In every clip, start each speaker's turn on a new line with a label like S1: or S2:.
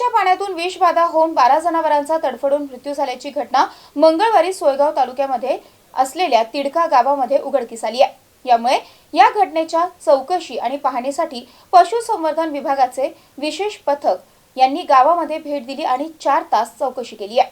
S1: पिण्याच्या पाण्यातून विषबाधा होऊन बारा जनावरांचा तडफडून मृत्यू झाल्याची घटना मंगळवारी सोयगाव तालुक्यामध्ये असलेल्या तिडका गावामध्ये उघडकीस आली आहे. यामुळे या घटनेच्या चौकशी आणि पाहणीसाठी पशुसंवर्धन विभागाचे विशेष पथक यांनी गावामध्ये भेट दिली आणि चार तास चौकशी केली आहे.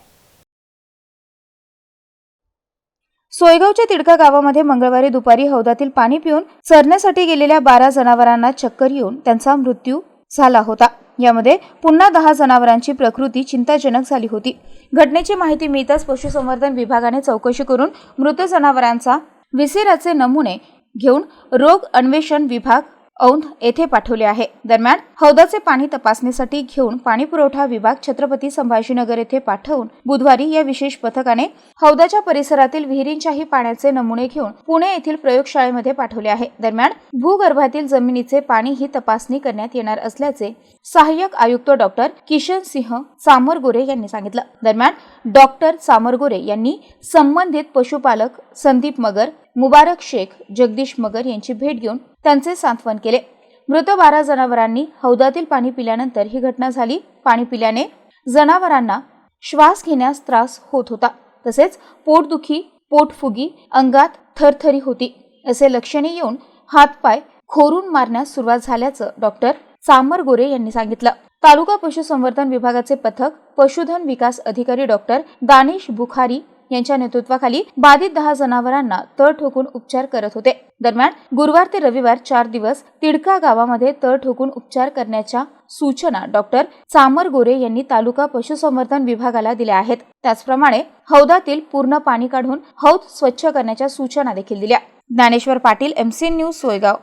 S1: सोयगावच्या तिडका गावामध्ये मंगळवारी दुपारी हौदातील पाणी पिऊन चरण्यासाठी गेलेल्या बारा जनावरांना चक्कर येऊन त्यांचा मृत्यू झाला होता. यामध्ये पुन्हा दहा जनावरांची प्रकृती चिंताजनक झाली होती. घटनेची माहिती मिळताच पशुसंवर्धन विभागाने चौकशी करून मृत जनावरांचा विसेराचे नमुने घेऊन रोग अन्वेषण विभाग औंध येथे पाठवले आहे. दरम्यान हौदाचे पाणी तपासणीसाठी घेऊन पाणी पुरवठा विभाग छत्रपती संभाजीनगर येथे पाठवून बुधवारी या विशेष पथकाने हौदाच्या परिसरातील विहिरींच्याही पाण्याचे नमुने घेऊन पुणे येथील प्रयोगशाळेमध्ये पाठवले आहे. दरम्यान भूगर्भातील जमिनीचे पाणी ही तपासणी करण्यात येणार असल्याचे सहाय्यक आयुक्त डॉक्टर किशन सिंह सामरगोरे यांनी सांगितलं. दरम्यान डॉक्टर सामरगोरे यांनी संबंधित पशुपालक संदीप मगर मुबारक शेख जगदीश मगर यांची भेट घेऊन त्यांचे सांत्वन केले. मृत बारा जनावरांनी हौदातील पाणी पिल्यानंतर ही घटना झाली. पाणी पिल्याने जनावरांना श्वास घेण्यास त्रास होत होता. तसेच पोटदुखी पोटफुगी अंगात थरथरी होती. असे लक्षणे येऊन हातपाय खोरून मारण्यास सुरुवात झाल्याचं डॉक्टर चामर गोरे यांनी सांगितलं. तालुका पशुसंवर्धन विभागाचे पथक पशुधन विकास अधिकारी डॉक्टर दानिश बुखारी यांच्या नेतृत्वाखाली बाधित दहा जनावरांना तळ ठोकून उपचार करत होते. दरम्यान गुरुवार ते रविवार चार दिवस तिडका गावामध्ये तळ ठोकून उपचार करण्याच्या सूचना डॉक्टर चामर गोरे यांनी तालुका पशुसंवर्धन विभागाला दिल्या आहेत. त्याचप्रमाणे हौदातील पूर्ण पाणी काढून हौद स्वच्छ करण्याच्या सूचना देखील दिल्या. Dnyaneshwar Patil MC news Soygaon.